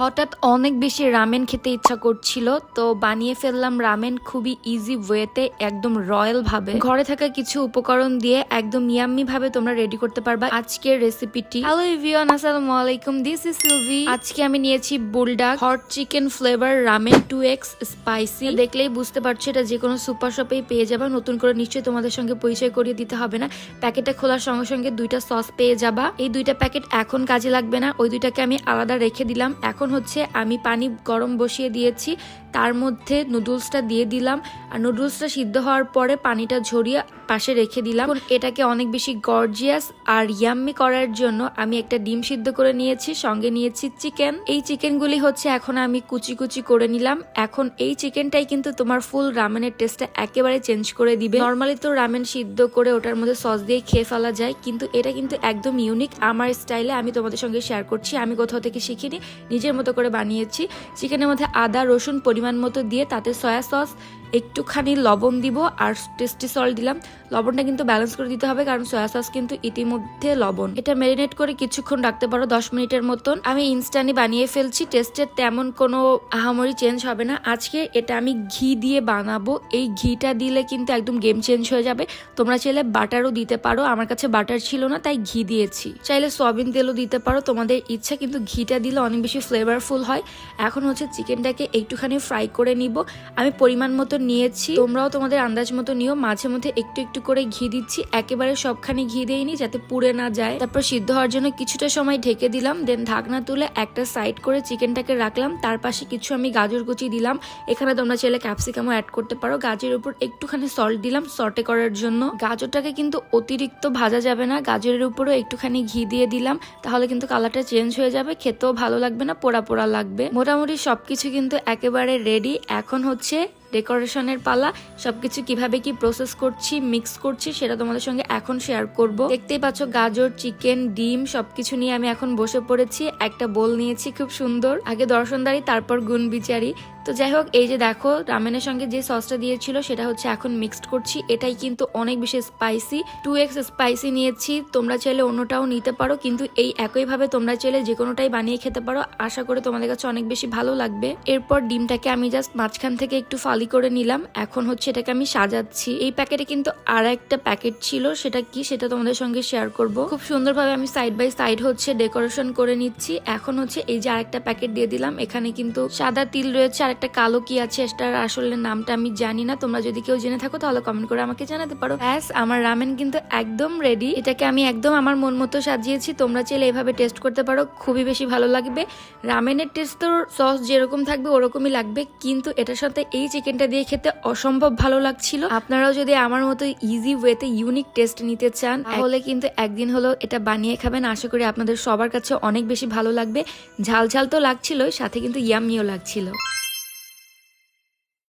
হঠাৎ অনেক বেশি রামেন খেতে ইচ্ছা করছিল, তো বানিয়ে ফেললাম রামেন খুবই ইজি ওয়েতে একদম রয়্যাল ভাবে। ঘরে থাকা কিছু উপকরণ দিয়ে একদম ইয়াম্মি ভাবে তোমরা রেডি করতে পারবা আজকের রেসিপিটি হ্যালো এভরিওয়ান আসসালামু আলাইকুম দিস ইজ সিলভি আজকে আমি নিয়েছি Buldak hot chicken flavour ramen two X spicy দেখলেই বুঝতে পারছ, এটা যে কোনো সুপার শপেই পেয়ে যাবা, নতুন করে নিশ্চয়ই তোমাদের সঙ্গে পরিচয় করিয়ে দিতে হবে না। প্যাকেটটা খোলার সঙ্গে সঙ্গে দুইটা সস পেয়ে যাবা। এই দুইটা প্যাকেট এখন কাজে লাগবে না, ওই দুইটাকে আমি আলাদা রেখে দিলাম। এখন হচ্ছে আমি পানি গরম বসিয়ে দিয়েছি। তার মধ্যে নুডলসটা দিয়ে দিলাম। আর নুডলসটা সিদ্ধ হওয়ার পরে পানিটা ঝরিয়ে পাশে রেখে দিলাম। এটাকে অনেক বেশি গর্জিয়াস আর ইয়াম্মি করার জন্য আমি একটা ডিম সিদ্ধ করে নিয়েছি, সঙ্গে নিয়েছি চিকেন এই চিকেনগুলি হচ্ছে এখন আমি কুচি কুচি করে নিলাম। এখন এই চিকেনটাই কিন্তু তোমার ফুল রামেনের টেস্টটা একেবারে চেঞ্জ করে দিবে। নর্মালি তো রামেন সিদ্ধ করে ওটার মধ্যে সস দিয়ে খেয়ে ফেলা যায়, কিন্তু এটা কিন্তু একদম ইউনিক আমার স্টাইলে আমি তোমাদের সঙ্গে শেয়ার করছি, আমি কোথাও থেকে শিখিনি, নিজের মতো করে বানিয়েছি। চিকেনের মধ্যে আদা, রসুন, পরিমাণ মতো দিয়ে তাতে সয়া সস একটুখানি লবণ দিব আর টেস্টি সল্ট দিলাম। লবণটা কিন্তু ব্যালেন্স করে দিতে হবে, কারণ সয়া সস কিন্তু ইতিমধ্যে লবণ। এটা ম্যারিনেট করে কিছুক্ষণ রাখতে পারো, দশ মিনিটের মতন। আমি ইনস্ট্যান্টই বানিয়ে ফেলছি টেস্টের তেমন কোনো আহামরি চেঞ্জ হবে না। আজকে এটা আমি ঘি দিয়ে বানাবো। এই ঘিটা দিলে কিন্তু একদম গেম চেঞ্জ হয়ে যাবে। তোমরা চাইলে বাটারও দিতে পারো, আমার কাছে বাটার ছিল না, তাই ঘি দিয়েছি। চাইলে সয়াবিন তেলও দিতে পারো, তোমাদের ইচ্ছা, কিন্তু ঘিটা দিলে অনেক বেশি ফ্লেভারফুল হয়। এখন হচ্ছে চিকেনটাকে একটুখানি ফ্রাই করে নিব। আমি পরিমাণ মতো নিয়েছি। তোমরাও তোমাদের আন্দাজ মতো নিও। মাঝে মধ্যে একটু একটু করে ঘি দিচ্ছি। একেবারে সবখানে ঘি দেইনি যাতে পুড়ে না যায়। তারপর সিদ্ধ হওয়ার জন্য কিছুটা সময় ঢেকে দিলাম। দেন ঢাকনা তুলে একটা সাইড করে চিকেনটাকে রাখলাম। তার পাশে কিছু আমি গাজর কুচি দিলাম। এখানে তোমরা চাইলে ক্যাপসিকামও অ্যাড করতে পারো। গাজরের উপর একটুখানি সল্ট দিলাম সর্টে করার জন্য। গাজরটাকে কিন্তু অতিরিক্ত ভাজা যাবে না। গাজরের উপরও একটুখানি ঘি দিয়ে দিলাম। তাহলে কিন্তু কালারটা চেঞ্জ হয়ে যাবে। খেতেও ভালো লাগবে না, পোড়া পোড়া লাগবে। মোটামুটি সবকিছু কিন্তু একেবারে রেডি এখন হচ্ছে ডেকোরেশনের পালা, সবকিছু কীভাবে কি প্রসেস করছি মিক্স করছি, সেটা তোমাদের সঙ্গে এখন শেয়ার করব। দেখতেই পাচ্ছ গাজর চিকেন ডিম, সবকিছু নিয়ে আমি এখন বসে পড়েছি। একটা বোল নিয়েছি, খুব সুন্দর। আগে দর্শনদারি, তারপর গুণ বিচারি তো যাই হোক, এই যে দেখো, রামেনের সঙ্গে যে সসটা দিয়েছিল, সেটা হচ্ছে এখন মিক্সড করছি। এটাই কিন্তু অনেক বেশি স্পাইসি টু এক্স স্পাইসি নিয়েছি। তোমরা চাইলে অন্যটাও নিতে পারো, কিন্তু এই একইভাবে তোমরা চাইলে যে কোনোটাই বানিয়ে খেতে পারো। আশা করে তোমাদের কাছে অনেক বেশি ভালো লাগবে। এরপর ডিমটাকে আমি জাস্ট মাঝখান থেকে একটু ফালি করে নিলাম। এখন হচ্ছে এটাকে আমি সাজাচ্ছি। এই প্যাকেটে কিন্তু আর একটা প্যাকেট ছিল। সেটা কি সেটা তোমাদের সঙ্গে শেয়ার করব। খুব সুন্দরভাবে আমি সাইড বাই সাইড হচ্ছে ডেকোরেশন করে নিচ্ছি। এখন হচ্ছে এই যে আরেকটা প্যাকেট দিয়ে দিলাম। এখানে কিন্তু সাদা তিল রয়েছে আর একটা কালো কি আছে এটার আসলে নামটা আমি জানি না। তোমরা যদি কেউ জেনে থাকো তাহলে কমেন্ট করে আমাকে জানাতে পারো। ব্যাস, আমার রামেন কিন্তু একদম রেডি এটাকে আমি একদম আমার মন মতো সাজিয়েছি। তোমরা চাইলে এভাবে টেস্ট করতে পারো। খুবই বেশি ভালো লাগবে। রামেনের টেস্ট তো সস যেরকম থাকবে ওরকমই লাগবে। কিন্তু এটার সাথে এই চিকেনটা দিয়ে খেতে অসম্ভব ভালো লাগছিল। আপনারাও যদি আমার মতো ইজি ওয়েতে ইউনিক টেস্ট নিতে চান তাহলে কিন্তু একদিন হলো এটা বানিয়ে খাবেন। আশা করি আপনাদের সবার কাছে অনেক বেশি ভালো লাগবে। ঝাল ঝাল তো লাগছিল সাথে কিন্তু ইয়ামিও লাগছিল।